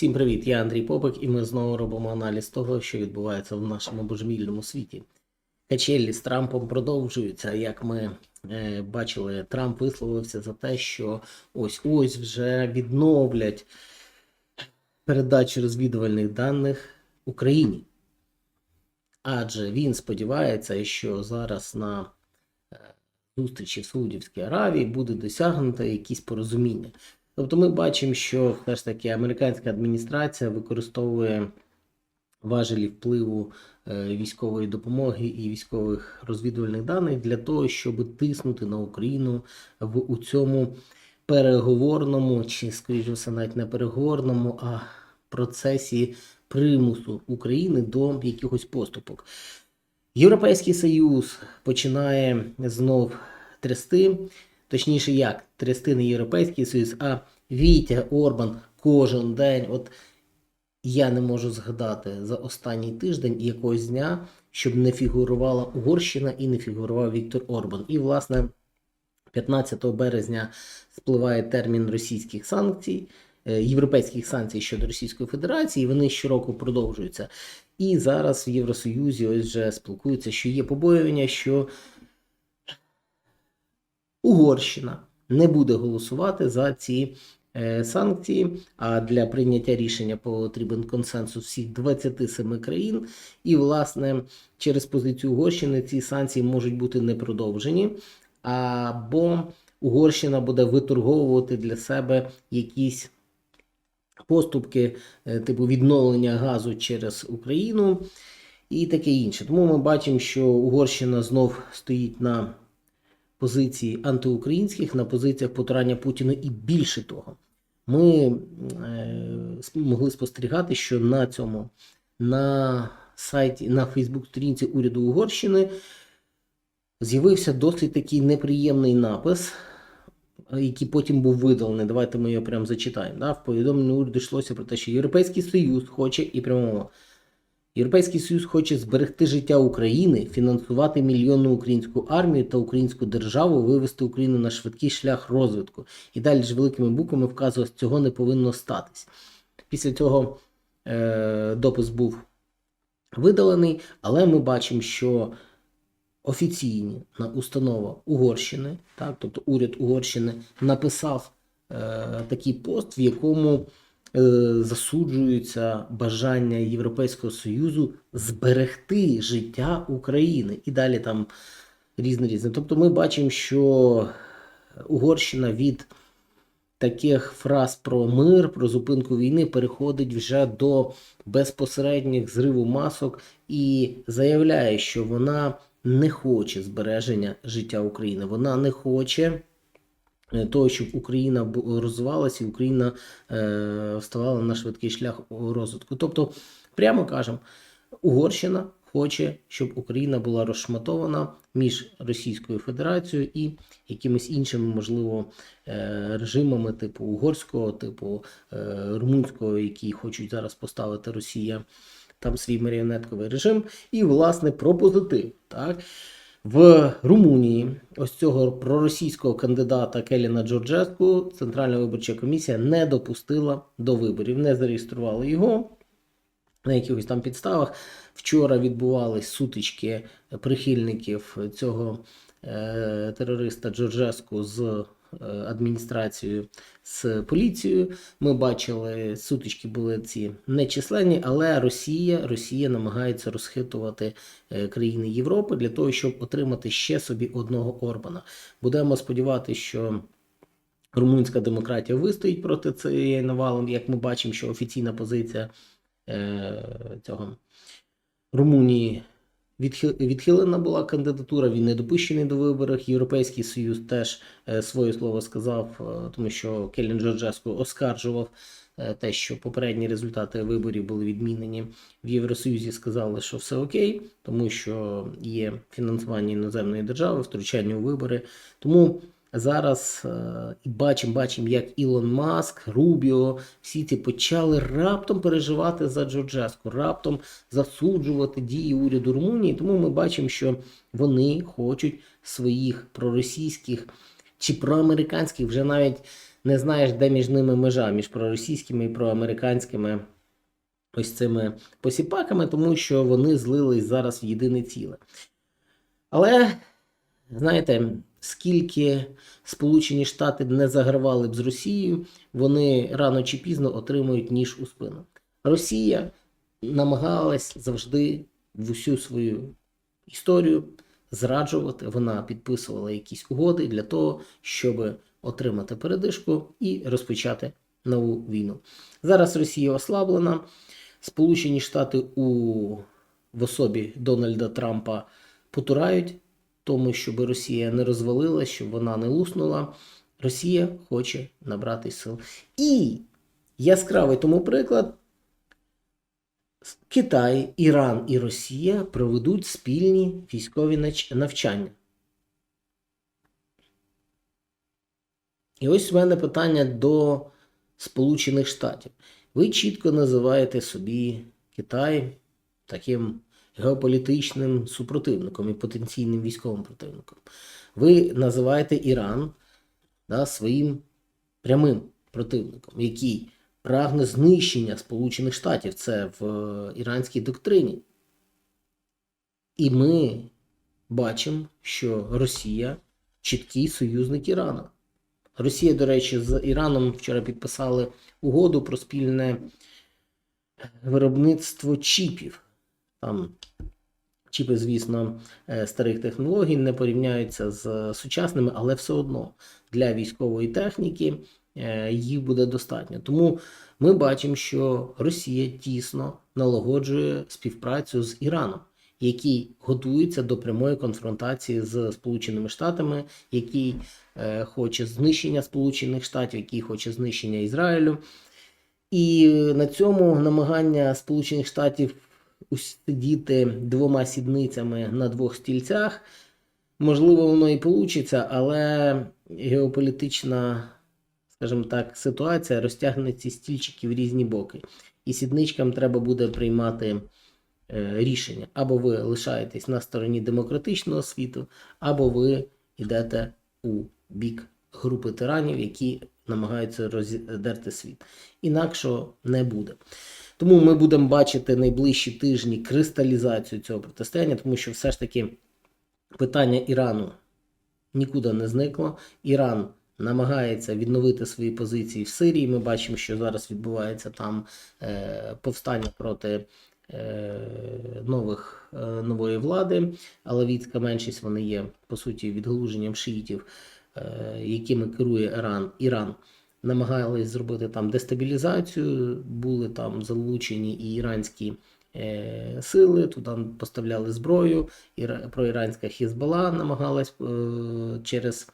Всім привіт, я Андрій Попик, і ми знову робимо аналіз того, що відбувається в нашому божевільному світі. Качелі з Трампом продовжуються. Як ми е, бачили, Трамп висловився за те, що ось ось вже відновлять передачу розвідувальних даних Україні. Адже він сподівається, що зараз на е, зустрічі в Саудівській Аравії буде досягнуто якісь порозуміння. Тобто ми бачимо, що все ж таки американська адміністрація використовує важелі впливу е, військової допомоги і військових розвідувальних даних для того, щоб тиснути на Україну в у цьому переговорному, чи скоріше все, навіть не переговорному, а процесі примусу України до якихось поступок. Європейський Союз починає знов трясти. Точніше, як трясти не Європейський Союз, а Вітя Орбан кожен день. От я не можу згадати за останній тиждень якогось дня, щоб не фігурувала Угорщина і не фігурував Віктор Орбан. І, власне, 15 березня спливає термін російських санкцій, е, європейських санкцій щодо Російської Федерації. Вони щороку продовжуються. І зараз в Євросоюзі ось вже спілкуються, що є побоювання, що Угорщина не буде голосувати за ці е, санкції. А для прийняття рішення потрібен консенсус всіх 27 країн. І, власне, через позицію Угорщини ці санкції можуть бути не продовжені, або Угорщина буде виторговувати для себе якісь поступки, е, типу відновлення газу через Україну і таке інше. Тому ми бачимо, що Угорщина знов стоїть на позиції антиукраїнських, на позиціях потурання Путіну, і більше того, ми е, могли спостерігати, що на цьому на сайті, на Фейсбук-сторінці уряду Угорщини з'явився досить такий неприємний напис, який потім був видалений. Давайте ми його прямо зачитаємо. Да? В повідомленні уряду йшлося про те, що Європейський Союз хоче і прямо Європейський Союз хоче зберегти життя України, фінансувати мільйонну українську армію та українську державу, вивести Україну на швидкий шлях розвитку. І далі ж великими буквами вказує, що цього не повинно статись. Після цього е, допис був видалений, але ми бачимо, що офіційна установа Угорщини, так, тобто уряд Угорщини, написав е, такий пост, в якому засуджується бажання Європейського Союзу зберегти життя України. І далі там різне різне. Тобто ми бачимо, що Угорщина від таких фраз про мир, про зупинку війни переходить вже до безпосередніх зриву масок і заявляє, що вона не хоче збереження життя України. Вона не хоче е, того, щоб Україна розвивалася і Україна е, вставала на швидкий шлях розвитку. Тобто, прямо кажемо, Угорщина хоче, щоб Україна була розшматована між Російською Федерацією і якимись іншими, можливо, е, режимами типу угорського, типу е, румунського, які хочуть зараз поставити Росія там свій маріонетковий режим. І, власне, про позитив. Так? В Румунії ось цього проросійського кандидата Келіна Джорджеску Центральна виборча комісія не допустила до виборів, не зареєструвала його на якихось там підставах. Вчора відбувались сутички прихильників цього е, терориста Джорджеску з адміністрацією, з поліцією. Ми бачили, сутички були ці нечисленні, але Росія, Росія намагається розхитувати е, країни Європи для того, щоб отримати ще собі одного Орбана. Будемо сподіватися, що румунська демократія вистоїть проти цієї навали. Як ми бачимо, що офіційна позиція е, цього Румунії відхилена була кандидатура, він не допущений до виборів. Європейський Союз теж е, своє слово сказав, е, тому що Келін Джорджеско оскаржував е, те, що попередні результати виборів були відмінені. В Євросоюзі сказали, що все окей, тому що є фінансування іноземної держави, втручання у вибори. Тому зараз е, і бачимо, бачимо, як Ілон Маск, Рубіо, всі ці почали раптом переживати за Джорджеску, раптом засуджувати дії уряду Румунії. Тому ми бачимо, що вони хочуть своїх проросійських чи проамериканських, вже навіть не знаєш, де між ними межа, між проросійськими і проамериканськими ось цими посіпаками, тому що вони злились зараз в єдине ціле. Але, знаєте, скільки Сполучені Штати не загравали б з Росією, вони рано чи пізно отримують ніж у спину. Росія намагалась завжди в усю свою історію зраджувати. Вона підписувала якісь угоди для того, щоб отримати передишку і розпочати нову війну. Зараз Росія ослаблена. Сполучені Штати у в особі Дональда Трампа потурають тому, щоб Росія не розвалилась, щоб вона не луснула. Росія хоче набрати сил. І яскравий тому приклад. Китай, Іран і Росія проведуть спільні військові навчання. І ось в мене питання до Сполучених Штатів. Ви чітко називаєте собі Китай таким геополітичним супротивником і потенційним військовим противником. Ви називаєте Іран да, своїм прямим противником, який прагне знищення Сполучених Штатів. Це в е, іранській доктрині. І ми бачимо, що Росія чіткий союзник Ірану. Росія, до речі, з Іраном вчора підписали угоду про спільне виробництво чіпів. Там чіпи, звісно, е, старих технологій не порівняються з сучасними, але все одно для військової техніки е, їх буде достатньо. Тому ми бачимо, що Росія тісно налагоджує співпрацю з Іраном, який готується до прямої конфронтації з Сполученими Штатами, який е, хоче знищення Сполучених Штатів, який хоче знищення Ізраїлю. І на цьому намагання Сполучених Штатів усидіти двома сідницями на двох стільцях. Можливо, воно і вийде, але геополітична, скажімо так, ситуація розтягне ці стільчики в різні боки. І сідничкам треба буде приймати е, рішення. Або ви лишаєтесь на стороні демократичного світу, або ви йдете у бік групи тиранів, які намагаються роздерти світ. Інакшого не буде. Тому ми будемо бачити найближчі тижні кристалізацію цього протистояння, тому що все ж таки питання Ірану нікуди не зникло. Іран намагається відновити свої позиції в Сирії. Ми бачимо, що зараз відбувається там е, повстання проти е, нових, е, нової влади. Алавітська меншість вони є по суті відгалуженням шиїтів, якими керує Іран. Іран намагались зробити там дестабілізацію, були там залучені і іранські е, сили, туди поставляли зброю. Іра, проіранська Хізбала намагалась е, через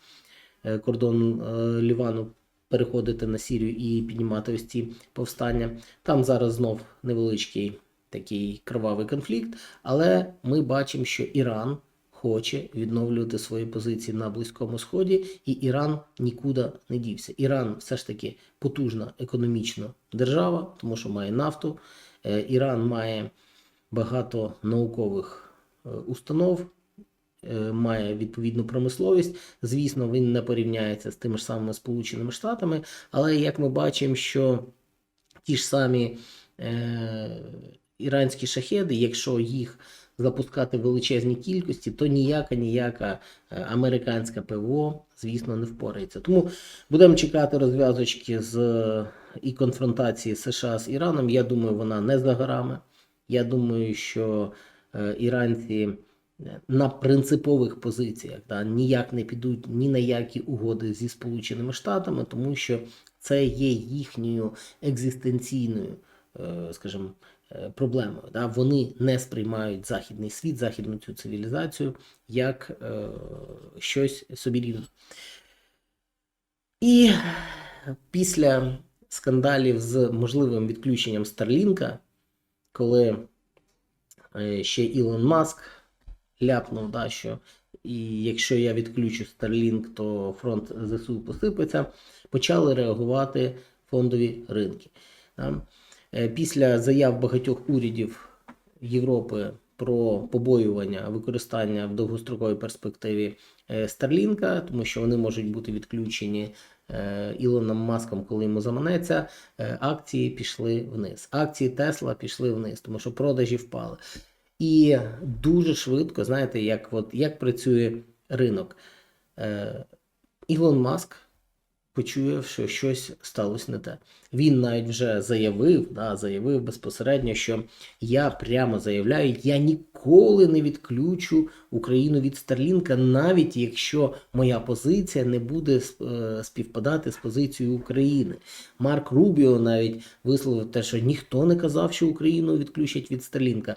е, кордон е, Лівану переходити на Сірію і піднімати ось ці повстання. Там зараз знов невеличкий такий кривавий конфлікт, але ми бачимо, що Іран хоче відновлювати свої позиції на Близькому Сході, і Іран нікуди не дівся. Іран все ж таки потужна економічна держава, тому що має нафту. Е, Іран має багато наукових е, установ. е, Має відповідну промисловість. Звісно, він не порівняється з тими ж самими Сполученими Штатами, але як ми бачимо, що ті ж самі е, іранські шахеди, якщо їх запускати в величезній кількості, то ніяка ніяка е, американська ПВО, звісно, не впорається. Тому будемо чекати розв'язочки з е, і конфронтації США з Іраном. Я думаю, вона не за горами. Я думаю, що е, іранці на принципових позиціях да, ніяк не підуть ні на які угоди зі Сполученими Штатами, тому що це є їхньою екзистенційною, скажімо, проблемою. Да? Вони не сприймають західний світ, західну цю цивілізацію як е, щось собі рівне. І після скандалів з можливим відключенням Старлінка, коли е, ще Ілон Маск ляпнув, да, що і якщо я відключу Starlink, то фронт ЗСУ посипеться, почали реагувати фондові ринки. Да. Е, Після заяв багатьох урядів Європи про побоювання використання в довгостроковій перспективі е, Старлінка, тому що вони можуть бути відключені е, Ілоном Маском, коли йому заманеться. Е, Акції пішли вниз. Акції Тесла пішли вниз, тому що продажі впали. І дуже швидко, знаєте, як, от, як працює ринок. Е, Ілон Маск почує, що щось сталося не те. Він навіть вже заявив, да, заявив безпосередньо, що я прямо заявляю, я ніколи не відключу Україну від Старлінка, навіть якщо моя позиція не буде е, співпадати з позицією України. Марк Рубіо навіть висловив те, що ніхто не казав, що Україну відключать від Старлінка.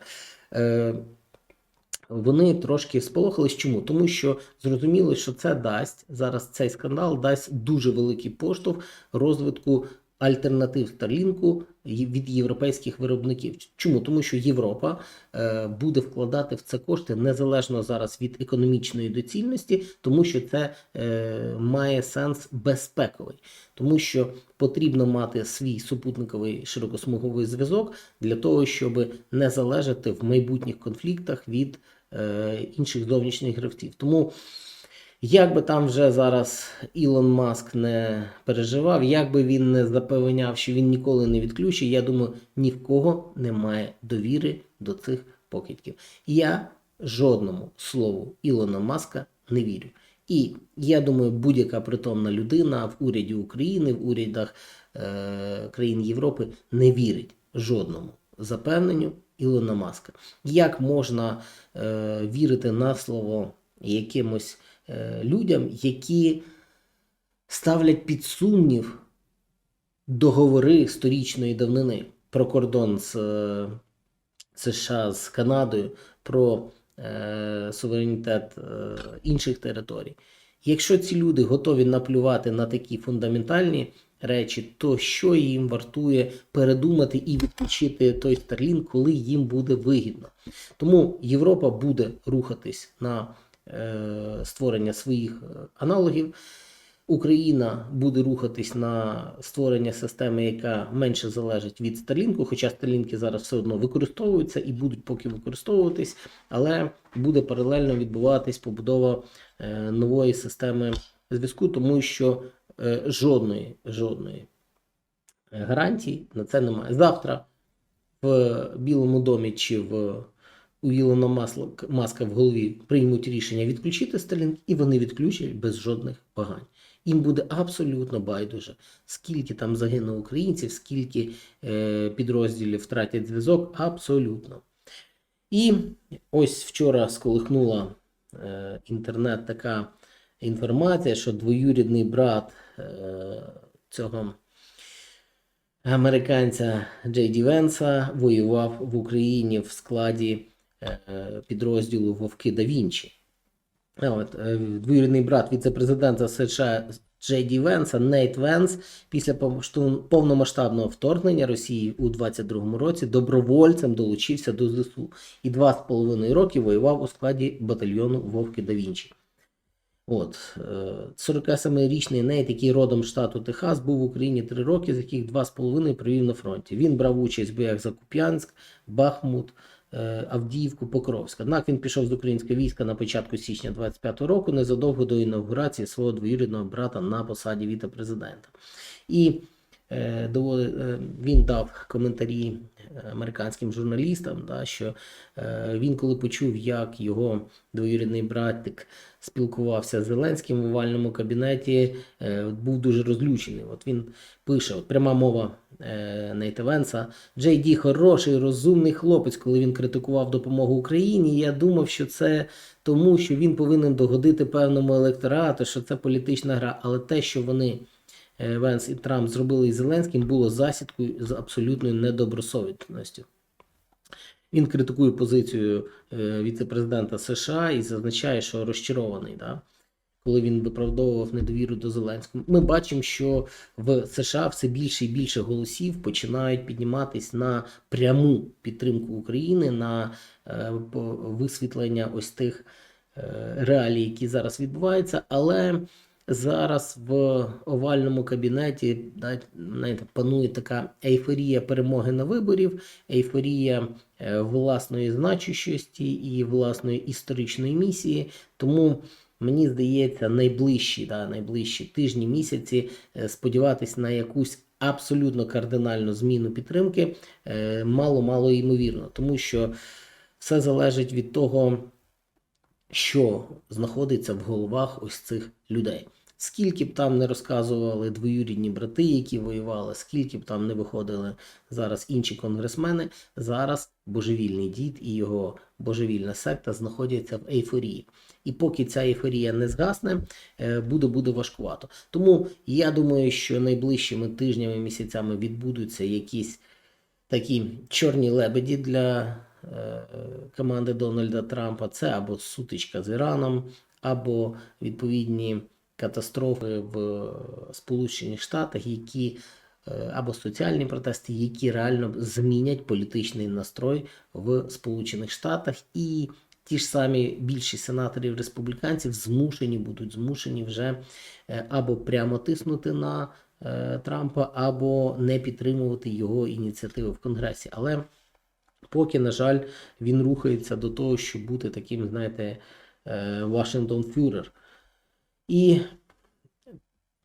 Вони трошки сполохались. Чому? Тому що зрозуміло, що це дасть зараз цей скандал дасть дуже великий поштовх розвитку альтернатив Старлінку від європейських виробників. Чому? Тому що Європа е, буде вкладати в це кошти незалежно зараз від економічної доцільності, тому що це е, має сенс безпековий, тому що потрібно мати свій супутниковий широкосмуговий зв'язок для того, щоб не залежати в майбутніх конфліктах від інших зовнішніх гравців. Тому як би там вже зараз Ілон Маск не переживав, як би він не запевняв, що він ніколи не відключить, я думаю, ні в кого немає довіри до цих покидьків. Я жодному слову Ілона Маска не вірю. І я думаю, будь-яка притомна людина в уряді України, в урядах е, країн Європи не вірить жодному запевненню Ілона Маска. Як можна е, вірити на слово якимось е, людям, які ставлять під сумнів договори сторічної давнини про кордон з е, США з Канадою, про е, суверенітет е, інших територій. Якщо ці люди готові наплювати на такі фундаментальні речі, то що їм вартує передумати і відключити той Starlink, коли їм буде вигідно? Тому Європа буде рухатись на е, створення своїх е, аналогів. Україна буде рухатись на створення системи, яка менше залежить від Старлінку, хоча Старлінки зараз все одно використовуються і будуть поки використовуватись, але буде паралельно відбуватись побудова е, нової системи зв'язку, тому що жодної жодної гарантії на це немає. Завтра в Білому домі чи в у Ілона Маска в голові приймуть рішення відключити Starlink, і вони відключать без жодних вагань. Їм буде абсолютно байдуже, скільки там загине українців, скільки е, підрозділів втратять зв'язок, абсолютно. І ось вчора сколихнула е, інтернет така інформація, що двоюрідний брат е, цього американця Джей Ді Венса воював в Україні в складі е, підрозділу Вовки да Вінчі. От, е, двоюрідний брат віце-президента США Джей Ді Венса, Нейт Венс, після повномасштабного вторгнення Росії у 22-му році добровольцем долучився до ЗСУ і два з половиною роки воював у складі батальйону Вовки да Вінчі. От, 47-річний Нейт, який родом штату Техас, був в Україні три роки, з яких два з половиною провів на фронті. Він брав участь в боях за Куп'янськ, Бахмут, Е, Авдіївку, Покровська. Однак він пішов з українського війська на початку січня 25-го року, незадовго до інаугурації свого двоюрідного брата на посаді віце-президента. І е, доводи, е, він дав коментарі американським журналістам, да, що е, він, коли почув, як його двоюрідний братик спілкувався з Зеленським в овальному кабінеті, е, був дуже розлючений. От він пише: от пряма мова е, Нейта Венса, Джей Ді хороший, розумний хлопець, коли він критикував допомогу Україні. Я думав, що це тому, що він повинен догодити певному електорату, що це політична гра, але те, що вони. Е, Венс і Трамп зробили із Зеленським, було засідкою з абсолютною недобросовітністю. Він критикує позицію е, віце-президента США і зазначає, що розчарований, да? коли він виправдовував недовіру до Зеленського. Ми бачимо, що в США все більше і більше голосів починають підніматись на пряму підтримку України, на е, висвітлення ось тих реалій, які зараз відбуваються. Але зараз в овальному кабінеті знаєте, панує така ейфорія перемоги на виборів, ейфорія е, власної значущості і власної історичної місії. Тому мені здається, найближчі, да, найближчі тижні, місяці е, сподіватись на якусь абсолютно кардинальну зміну підтримки е, мало-мало ймовірно, тому що все залежить від того, що знаходиться в головах ось цих людей. Скільки б там не розказували двоюрідні брати, які воювали, скільки б там не виходили зараз інші конгресмени, зараз божевільний дід і його божевільна секта знаходяться в ейфорії. І поки ця ейфорія не згасне, е, буде буде важкувато. Тому я думаю, що найближчими тижнями, місяцями відбудуться якісь такі чорні лебеді для е, команди Дональда Трампа. Це або сутичка з Іраном, або відповідні катастрофи в Сполучених Штатах, які е, або соціальні протести, які реально змінять політичний настрой в Сполучених Штатах, і ті ж самі більшість сенаторів республіканців змушені будуть змушені вже е, або прямо тиснути на е, Трампа, або не підтримувати його ініціативи в Конгресі. Але поки, на жаль, він рухається до того, щоб бути таким, знаєте, е, Вашингтон Фюрер. І,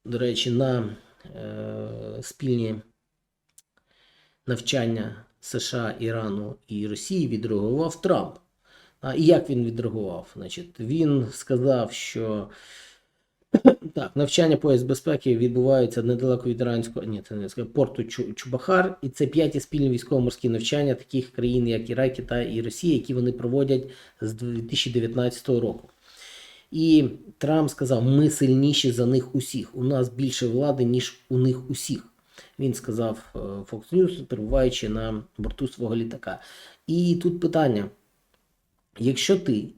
до речі, на е, спільні навчання США, Ірану і Росії відреагував Трамп. А, і як він відреагував? Значить, він сказав, що так, навчання пояс безпеки відбуваються недалеко від іранського ні, це не сказав, порту Чубахар, і це п'яті спільні військово-морські навчання таких країн, як Ірак, Китай і Росія, які вони проводять з 2019 року. І Трамп сказав: ми сильніші за них усіх. У нас більше влади, ніж у них усіх. Він сказав е, Fox News, перебуваючи на борту свого літака. І тут питання: якщо ти,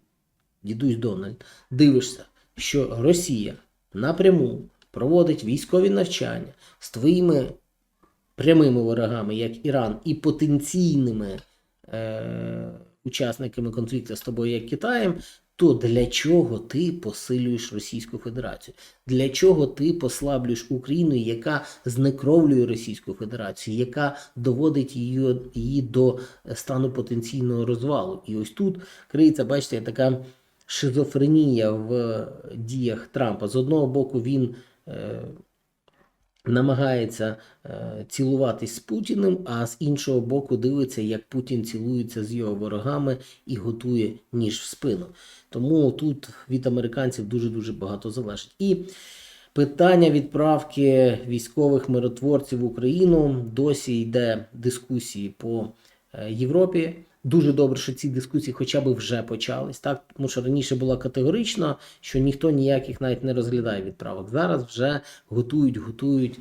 дідусь Дональд, дивишся, що Росія напряму проводить військові навчання з твоїми прямими ворогами, як Іран, і потенційними е- учасниками конфлікту з тобою, як Китаєм, то для чого ти посилюєш Російську Федерацію? Для чого ти послаблюєш Україну, яка знекровлює Російську Федерацію, яка доводить її, її до стану потенційного розвалу? І ось тут криється, бачите, така шизофренія в діях Трампа. З одного боку, він е, намагається е, цілуватись з Путіним, а з іншого боку, дивиться, як Путін цілується з його ворогами і готує ніж в спину. Тому тут від американців дуже дуже багато залежить. І питання відправки військових миротворців в Україну досі йде дискусії по е, Європі. Дуже добре, що ці дискусії хоча б вже почались, так тому що раніше було категорично, що ніхто ніяких навіть не розглядає відправок. Зараз вже готують, готують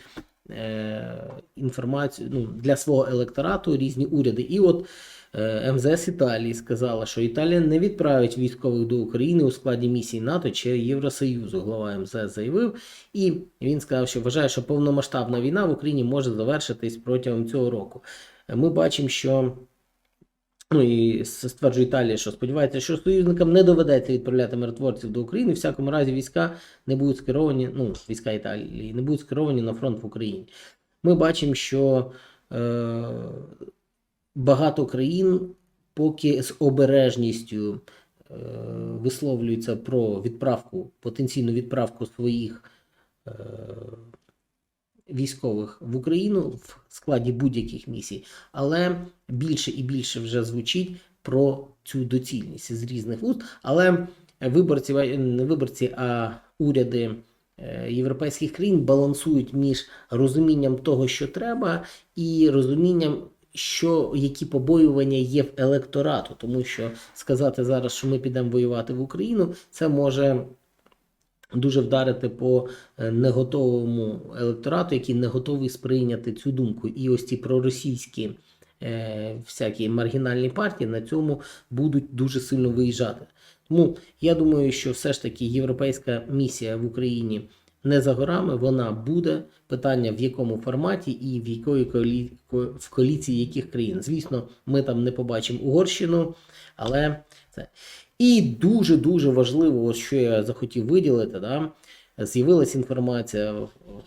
е, інформацію ну, для свого електорату різні уряди. І от е, МЗС Італії сказала, що Італія не відправить військових до України у складі місії НАТО чи Євросоюзу. Глава МЗС заявив, і він сказав, що вважає, що повномасштабна війна в Україні може завершитись протягом цього року. Ми бачимо, що. Ну і стверджує Італія, що сподівається, що союзникам не доведеться відправляти миротворців до України. В всякому разі, війська не будуть скеровані, ну, війська Італії не будуть скеровані на фронт в Україні. Ми бачимо, що е, багато країн поки з обережністю е, висловлюються про відправку, потенційну відправку своїх. Е, військових в Україну в складі будь-яких місій, але більше і більше вже звучить про цю доцільність з різних вуст. Але виборці не виборці, а уряди е, європейських країн балансують між розумінням того, що треба, і розумінням. Що які побоювання є в електорату, тому що сказати зараз, що ми підемо воювати в Україну, це може дуже вдарити по е, неготовому електорату, який не готовий сприйняти цю думку. І ось ці проросійські е, всякі маргінальні партії на цьому будуть дуже сильно виїжджати. Тому я думаю, що все ж таки європейська місія в Україні не за горами, вона буде. Питання в якому форматі і в якої коалі... в коаліції яких країн. Звісно, ми там не побачимо Угорщину, але це. І дуже-дуже важливо, що я захотів виділити, да, з'явилася інформація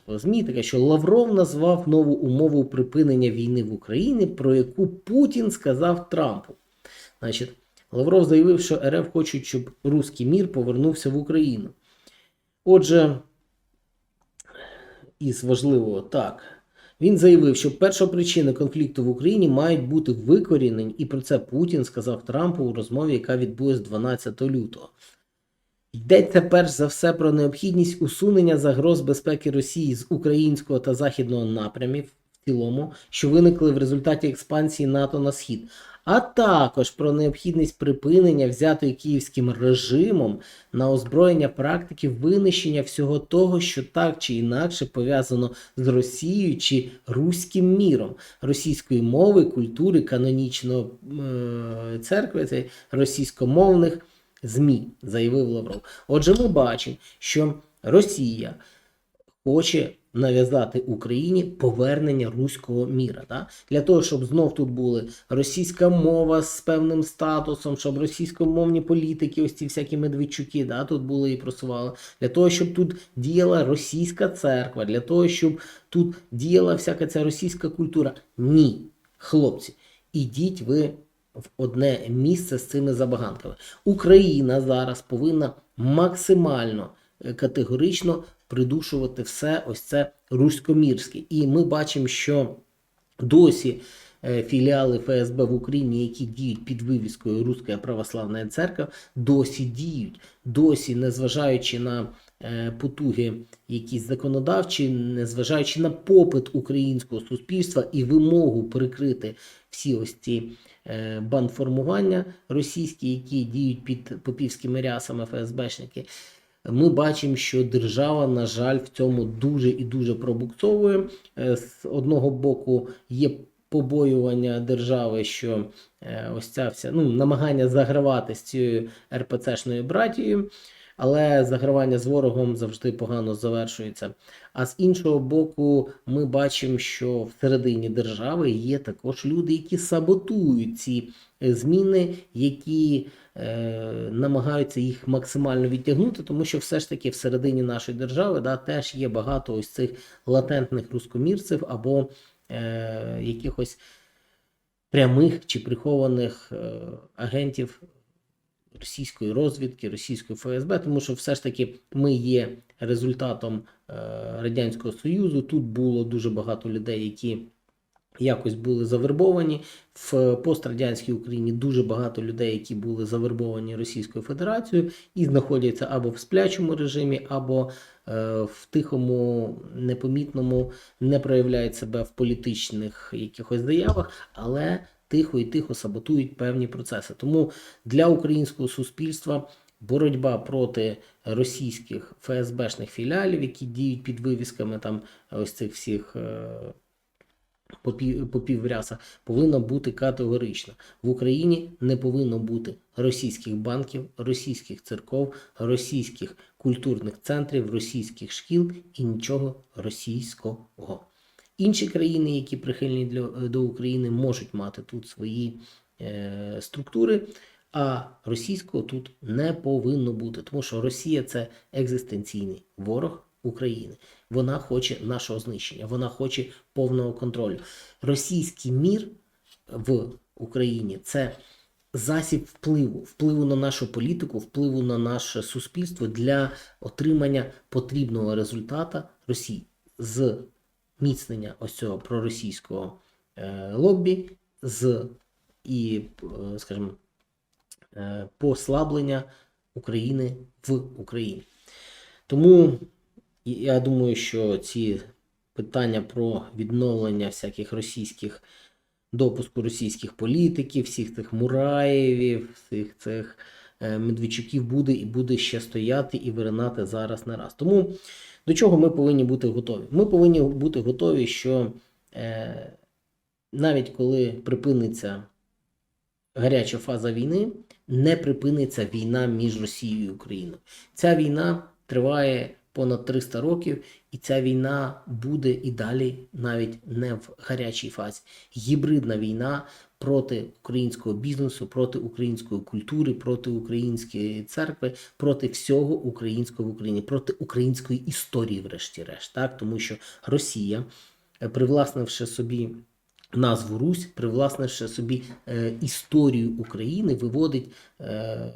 в- ЗМІ, така, що Лавров назвав нову умову припинення війни в Україні, про яку Путін сказав Трампу. Значить, Лавров заявив, що РФ хочуть, щоб руський мір повернувся в Україну. Отже, із важливого так. Він заявив, що першопричини конфлікту в Україні мають бути викорінені, і про це Путін сказав Трампу у розмові, яка відбулась 12 лютого. Йдеться перш за все про необхідність усунення загроз безпеки Росії з українського та західного напрямів в цілому, що виникли в результаті експансії НАТО на схід, а також про необхідність припинення взятої київським режимом на озброєння практики винищення всього того, що так чи інакше пов'язано з Росією чи руським міром, російської мови, культури, канонічної е, церкви, це російськомовних ЗМІ, заявив Лавров. Отже, ми бачимо, що Росія хоче нав'язати Україні повернення руського міра. Да? Для того, щоб знов тут були російська мова з певним статусом, щоб російськомовні політики, ось ці всякі медведчуки, да, тут були і просували. Для того, щоб тут діяла російська церква, для того, щоб тут діяла всяка ця російська культура. Ні, хлопці, ідіть ви в одне місце з цими забаганками. Україна зараз повинна максимально е, категорично придушувати все ось це руськомірське. І ми бачимо, що досі е, філіали ФСБ в Україні, які діють під вивіскою Руська Православна Церква, досі діють, досі, незважаючи на е, потуги якісь законодавчі, незважаючи на попит українського суспільства і вимогу перекрити всі ось ці е, бандформування російські, які діють під попівськими рясами ФСБшники. Ми бачимо, що держава, на жаль, в цьому дуже і дуже пробуксовує. Е, З одного боку є побоювання держави, що е, ось ця вся ну, намагання загравати з цією РПЦшною братією, але загравання з ворогом завжди погано завершується. А з іншого боку, ми бачимо, що всередині держави є також люди, які саботують ці е, зміни, які намагаються їх максимально відтягнути, тому що все ж таки всередині нашої держави да, теж є багато ось цих латентних рускомірців або е, якихось прямих чи прихованих е, агентів російської розвідки, російської ФСБ, тому що все ж таки ми є результатом е, Радянського Союзу. Тут було дуже багато людей, які якось були завербовані. В пострадянській Україні дуже багато людей, які були завербовані Російською Федерацією і знаходяться або в сплячому режимі, або е, в тихому, непомітному, не проявляють себе в політичних якихось заявах, але тихо і тихо саботують певні процеси. Тому для українського суспільства боротьба проти російських ФСБшних філіалів, які діють під вивісками там ось цих всіх. Попів, попівряса повинна бути категорична. В Україні не повинно бути російських банків, російських церков, російських культурних центрів, російських шкіл і нічого російського. Інші країни, які прихильні для, до України, можуть мати тут свої е, структури, а російського тут не повинно бути, тому що Росія це екзистенційний ворог України. Вона хоче нашого знищення, вона хоче повного контролю. Російський мір в Україні це засіб впливу, впливу на нашу політику, впливу на наше суспільство для отримання потрібного результата Росії з міцнення ось цього проросійського е, лоббі, з і, е, скажімо, е, послаблення України в Україні. Тому і я думаю, що ці питання про відновлення всяких російських допуску російських політиків, всіх цих Мураєвів, всіх цих е, Медведчуків буде і буде ще стояти і виринати зараз не раз. Тому до чого ми повинні бути готові? Ми повинні бути готові, що е, навіть коли припиниться гаряча фаза війни, не припиниться війна між Росією і Україною. Ця війна триває понад 300 років, і ця війна буде і далі навіть не в гарячій фазі. Гібридна війна проти українського бізнесу, проти української культури, проти української церкви, проти всього українського в Україні, проти української історії, врешті-решт. Так? Тому що Росія, е, привласнивши собі назву Русь, привласнивши собі е, історію України, виводить е,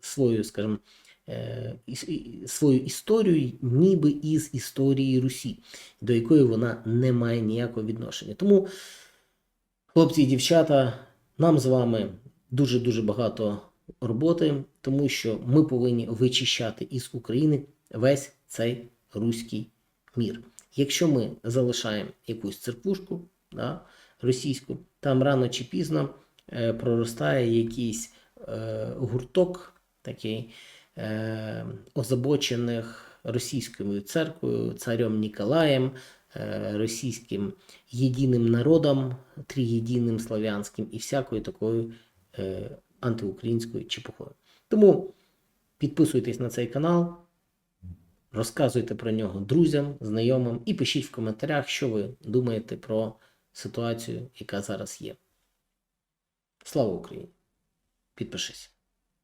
свою, скажімо, е, іс- і- свою історію ніби із історії Русі, до якої вона не має ніякого відношення. Тому, хлопці і дівчата, нам з вами дуже-дуже багато роботи, тому що ми повинні вичищати із України весь цей руський мір. Якщо ми залишаємо якусь церквушку да, російську, там рано чи пізно е, проростає якийсь е, гурток такий е, озабочених російською церквою, царем Ніколаєм, е, російським єдиним народом, трієдиним славянським і всякою такою е, антиукраїнською чепухою. Тому підписуйтесь на цей канал, розказуйте про нього друзям, знайомим і пишіть в коментарях, що ви думаєте про ситуацію, яка зараз є. Слава Україні! Підпишись.